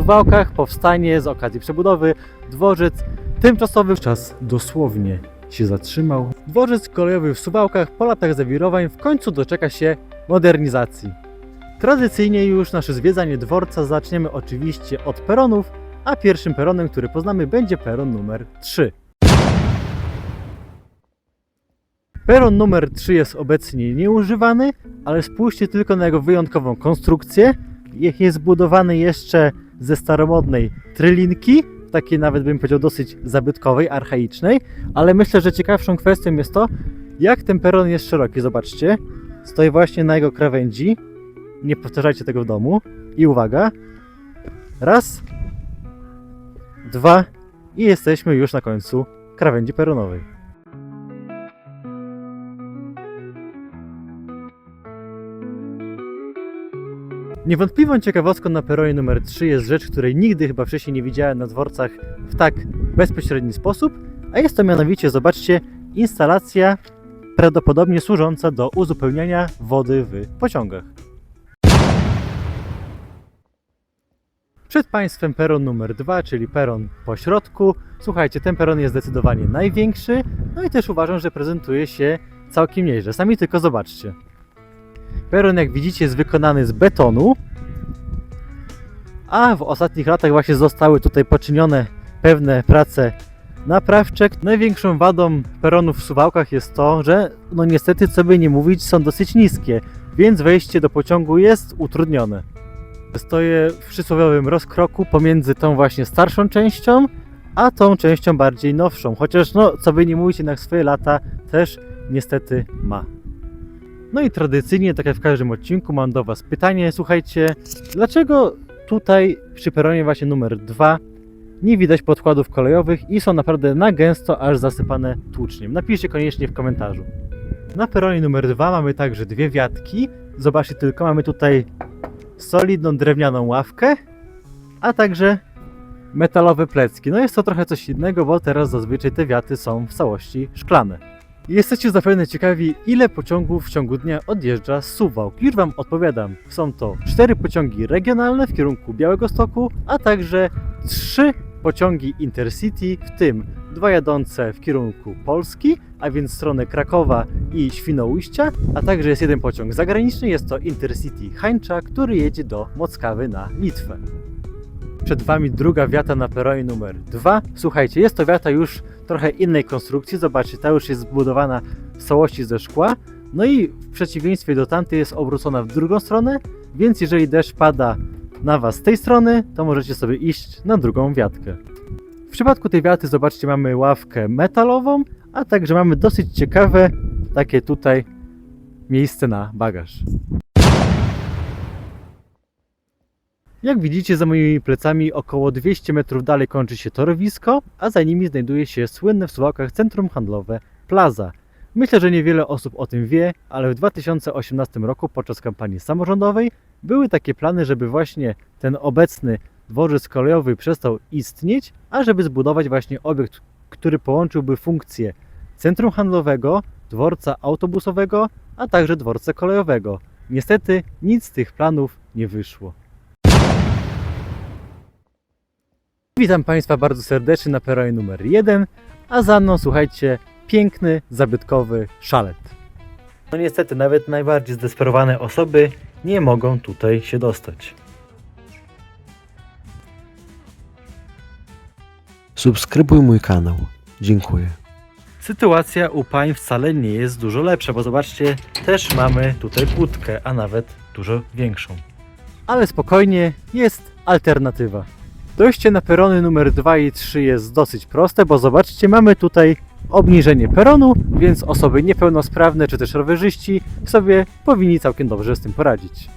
Suwałkach powstanie z okazji przebudowy dworzec tymczasowy. Czas dosłownie się zatrzymał. Dworzec kolejowy w Suwałkach po latach zawirowań w końcu doczeka się modernizacji. Tradycyjnie już nasze zwiedzanie dworca zaczniemy oczywiście od peronów, a pierwszym peronem, który poznamy będzie peron numer 3. Peron numer 3 jest obecnie nieużywany, ale spójrzcie tylko na jego wyjątkową konstrukcję. Je- Jest zbudowany jeszcze ze staromodnej trylinki, takiej nawet bym powiedział dosyć zabytkowej, archaicznej, ale myślę, że ciekawszą kwestią jest to, jak ten peron jest szeroki. Zobaczcie, stoi właśnie na jego krawędzi. Nie powtarzajcie tego w domu. I uwaga. Raz, dwa i jesteśmy już na końcu krawędzi peronowej. Niewątpliwą ciekawostką na peronie numer 3 jest rzecz, której nigdy chyba wcześniej nie widziałem na dworcach w tak bezpośredni sposób, a jest to mianowicie, zobaczcie, instalacja prawdopodobnie służąca do uzupełniania wody w pociągach. Przed Państwem peron numer 2, czyli peron po środku. Słuchajcie, ten peron jest zdecydowanie największy, no i też uważam, że prezentuje się całkiem nieźle. Sami tylko zobaczcie. Peron, jak widzicie, jest wykonany z betonu, a w ostatnich latach właśnie zostały tutaj poczynione pewne prace naprawcze. Największą wadą peronów w Suwałkach jest to, że no niestety, co by nie mówić, są dosyć niskie, więc wejście do pociągu jest utrudnione. Stoję w przysłowiowym rozkroku pomiędzy tą właśnie starszą częścią, a tą częścią bardziej nowszą. Chociaż, no, co by nie mówić, jednak swoje lata też niestety ma. No i tradycyjnie, tak jak w każdym odcinku, mam do Was pytanie. Słuchajcie, dlaczego tutaj przy peronie właśnie numer 2 nie widać podkładów kolejowych i są naprawdę na gęsto aż zasypane tłuczniem? Napiszcie koniecznie w komentarzu. Na peronie numer 2 mamy także dwie wiatki. Zobaczcie tylko, mamy tutaj solidną drewnianą ławkę, a także metalowe plecki. No jest to trochę coś innego, bo teraz zazwyczaj te wiaty są w całości szklane. Jesteście zapewne ciekawi, ile pociągów w ciągu dnia odjeżdża z Suwałk. Już Wam odpowiadam. Są to cztery pociągi regionalne w kierunku Białegostoku, a także trzy pociągi Intercity, w tym dwa jadące w kierunku Polski, a więc w stronę Krakowa i Świnoujścia, a także jest jeden pociąg zagraniczny, jest to Intercity Hańcza, który jedzie do Mockawy na Litwę. Przed Wami druga wiata na peronie numer 2. Słuchajcie, jest to wiata już trochę innej konstrukcji. Zobaczcie, ta już jest zbudowana w całości ze szkła. No i w przeciwieństwie do tamtej jest obrócona w drugą stronę, więc jeżeli deszcz pada na Was z tej strony, to możecie sobie iść na drugą wiatkę. W przypadku tej wiaty, zobaczcie, mamy ławkę metalową, a także mamy dosyć ciekawe takie tutaj miejsce na bagaż. Jak widzicie za moimi plecami około 200 metrów dalej kończy się torowisko, a za nimi znajduje się słynne w Suwałkach centrum handlowe Plaza. Myślę, że niewiele osób o tym wie, ale w 2018 roku podczas kampanii samorządowej były takie plany, żeby właśnie ten obecny dworzec kolejowy przestał istnieć, a żeby zbudować właśnie obiekt, który połączyłby funkcje centrum handlowego, dworca autobusowego, a także dworca kolejowego. Niestety nic z tych planów nie wyszło. Witam Państwa bardzo serdecznie na peronie numer 1, a za mną słuchajcie piękny, zabytkowy szalet. No niestety nawet najbardziej zdesperowane osoby nie mogą tutaj się dostać. Subskrybuj mój kanał. Dziękuję. Sytuacja u pań wcale nie jest dużo lepsza, bo zobaczcie, też mamy tutaj kłódkę, a nawet dużo większą. Ale spokojnie, jest alternatywa. Dojście na perony numer 2 i 3 jest dosyć proste, bo zobaczcie, mamy tutaj obniżenie peronu, więc osoby niepełnosprawne czy też rowerzyści sobie powinni całkiem dobrze z tym poradzić.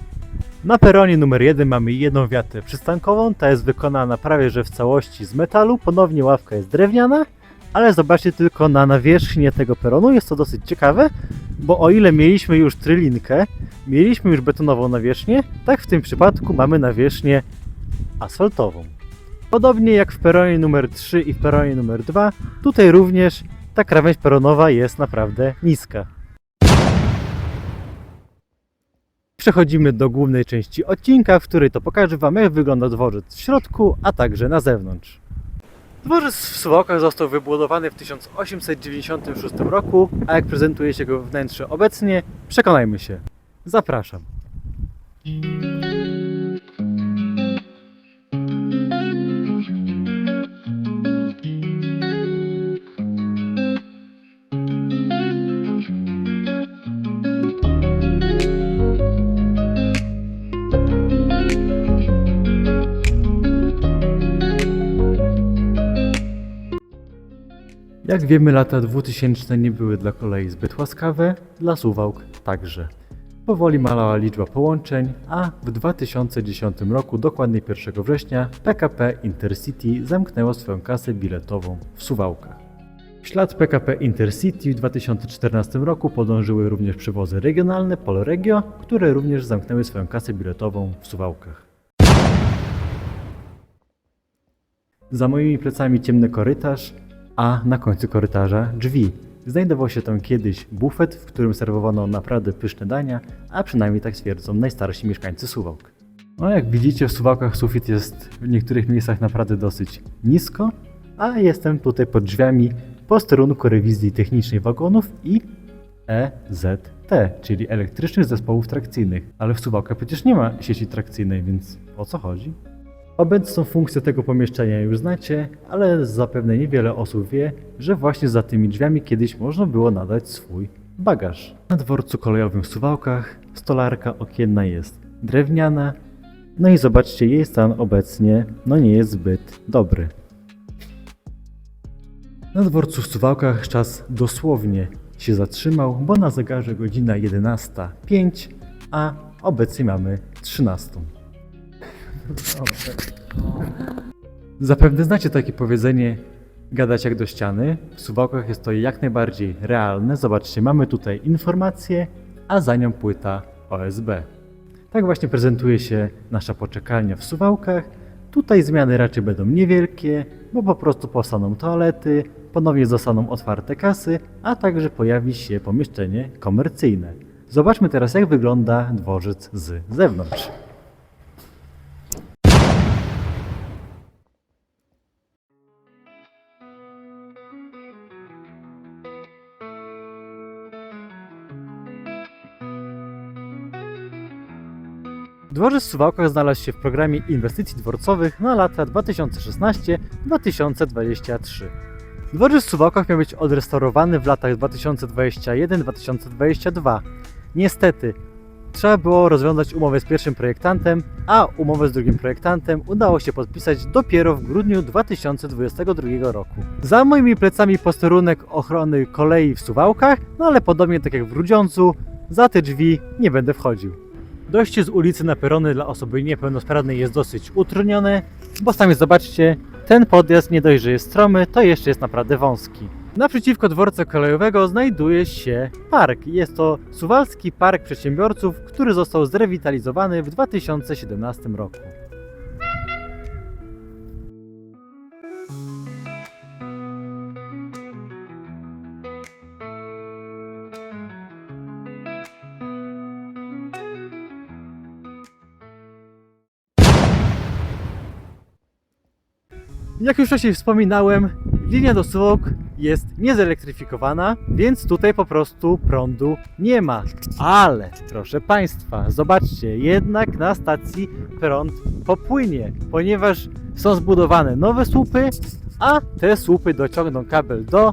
Na peronie numer 1 mamy jedną wiatę przystankową, ta jest wykonana prawie że w całości z metalu, ponownie ławka jest drewniana, ale zobaczcie tylko na nawierzchnię tego peronu, jest to dosyć ciekawe, bo o ile mieliśmy już trylinkę, mieliśmy już betonową nawierzchnię, tak w tym przypadku mamy nawierzchnię asfaltową. Podobnie jak w peronie numer 3 i w peronie numer 2, tutaj również ta krawędź peronowa jest naprawdę niska. Przechodzimy do głównej części odcinka, w której to pokażę Wam, jak wygląda dworzec w środku, a także na zewnątrz. Dworzec w Suwałkach został wybudowany w 1896 roku, a jak prezentuje się go wnętrze obecnie, przekonajmy się. Zapraszam. Jak wiemy, lata 2000 nie były dla kolei zbyt łaskawe, dla Suwałk także. Powoli malała liczba połączeń, a w 2010 roku, dokładnie 1 września, PKP Intercity zamknęło swoją kasę biletową w Suwałkach. W ślad PKP Intercity w 2014 roku podążyły również przewozy regionalne Polregio, które również zamknęły swoją kasę biletową w Suwałkach. Za moimi plecami ciemny korytarz, a na końcu korytarza drzwi. Znajdował się tam kiedyś bufet, w którym serwowano naprawdę pyszne dania, a przynajmniej tak twierdzą najstarsi mieszkańcy Suwałk. No jak widzicie w Suwałkach sufit jest w niektórych miejscach naprawdę dosyć nisko, a jestem tutaj pod drzwiami posterunku rewizji technicznej wagonów i EZT, czyli elektrycznych zespołów trakcyjnych. Ale w Suwałkach przecież nie ma sieci trakcyjnej, więc o co chodzi? Obecną funkcję tego pomieszczenia już znacie, ale zapewne niewiele osób wie, że właśnie za tymi drzwiami kiedyś można było nadać swój bagaż. Na dworcu kolejowym w Suwałkach stolarka okienna jest drewniana, no i zobaczcie, jej stan obecnie no nie jest zbyt dobry. Na dworcu w Suwałkach czas dosłownie się zatrzymał, bo na zegarze godzina 11.05, a obecnie mamy 13. Zapewne znacie takie powiedzenie gadać jak do ściany. W Suwałkach jest to jak najbardziej realne. Zobaczcie, mamy tutaj informację, a za nią płyta OSB. Tak właśnie prezentuje się nasza poczekalnia w Suwałkach. Tutaj zmiany raczej będą niewielkie, bo po prostu powstaną toalety, ponownie zostaną otwarte kasy, a także pojawi się pomieszczenie komercyjne. Zobaczmy teraz jak wygląda dworzec z zewnątrz. Dworzec w Suwałkach znalazł się w programie inwestycji dworcowych na lata 2016-2023. Dworzec w Suwałkach miał być odrestaurowany w latach 2021-2022. Niestety, trzeba było rozwiązać umowę z pierwszym projektantem, a umowę z drugim projektantem udało się podpisać dopiero w grudniu 2022 roku. Za moimi plecami posterunek ochrony kolei w Suwałkach, no ale podobnie tak jak w Grudziądzu, za te drzwi nie będę wchodził. Dojście z ulicy na perony dla osoby niepełnosprawnej jest dosyć utrudnione, bo sami zobaczcie, ten podjazd nie dość, że jest stromy, to jeszcze jest naprawdę wąski. Naprzeciwko dworca kolejowego znajduje się park. Jest to Suwalski Park Przedsiębiorców, który został zrewitalizowany w 2017 roku. Jak już wcześniej wspominałem, linia do Suwałk jest niezelektryfikowana, więc tutaj po prostu prądu nie ma. Ale, proszę Państwa, zobaczcie, jednak na stacji prąd popłynie, ponieważ są zbudowane nowe słupy, a te słupy dociągną kabel do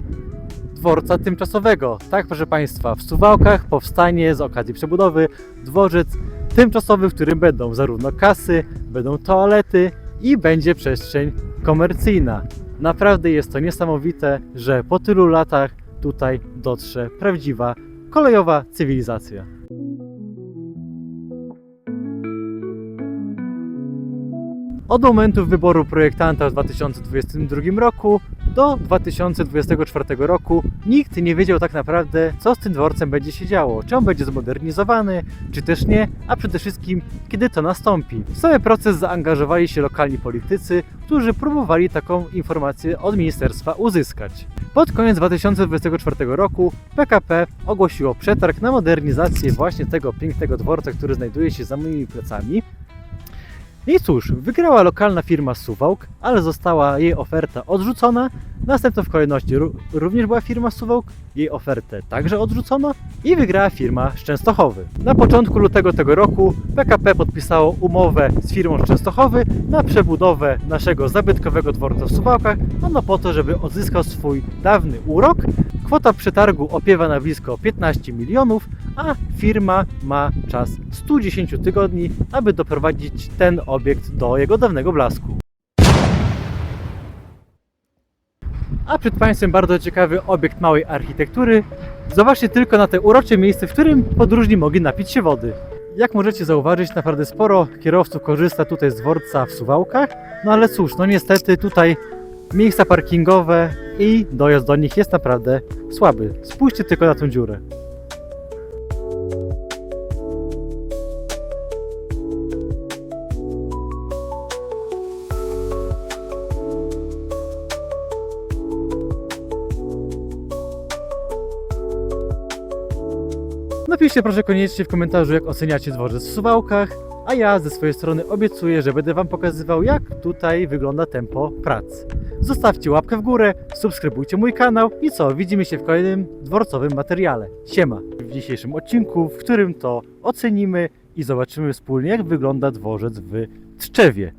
dworca tymczasowego. Tak, proszę Państwa, w Suwałkach powstanie z okazji przebudowy dworzec tymczasowy, w którym będą zarówno kasy, będą toalety i będzie przestrzeń komercyjna. Naprawdę jest to niesamowite, że po tylu latach tutaj dotrze prawdziwa kolejowa cywilizacja. Od momentu wyboru projektanta w 2022 roku do 2024 roku nikt nie wiedział tak naprawdę, co z tym dworcem będzie się działo. Czy on będzie zmodernizowany, czy też nie, a przede wszystkim, kiedy to nastąpi. W cały proces zaangażowali się lokalni politycy, którzy próbowali taką informację od ministerstwa uzyskać. Pod koniec 2024 roku PKP ogłosiło przetarg na modernizację właśnie tego pięknego dworca, który znajduje się za moimi plecami. I cóż, wygrała lokalna firma Suwałk, ale została jej oferta odrzucona. Następną w kolejności ró- również była firma Suwałk, jej ofertę także odrzucono i wygrała firma z Częstochowy. Na początku lutego tego roku PKP podpisało umowę z firmą z Częstochowy na przebudowę naszego zabytkowego dworca w Suwałkach, no po to, żeby odzyskał swój dawny urok. Kwota przetargu opiewa na blisko 15 milionów, a firma ma czas 110 tygodni, aby doprowadzić ten obiekt do jego dawnego blasku. A przed Państwem bardzo ciekawy obiekt małej architektury. Zobaczcie tylko na te urocze miejsce, w którym podróżni mogli napić się wody. Jak możecie zauważyć, naprawdę sporo kierowców korzysta tutaj z dworca w Suwałkach, no ale cóż, no niestety tutaj miejsca parkingowe i dojazd do nich jest naprawdę słaby. Spójrzcie tylko na tą dziurę. Napiszcie proszę koniecznie w komentarzu, jak oceniacie dworzec w Suwałkach, a ja ze swojej strony obiecuję, że będę Wam pokazywał, jak tutaj wygląda tempo prac. Zostawcie łapkę w górę, subskrybujcie mój kanał i co, widzimy się w kolejnym dworcowym materiale. Siema! W dzisiejszym odcinku, w którym to ocenimy i zobaczymy wspólnie, jak wygląda dworzec w Tczewie.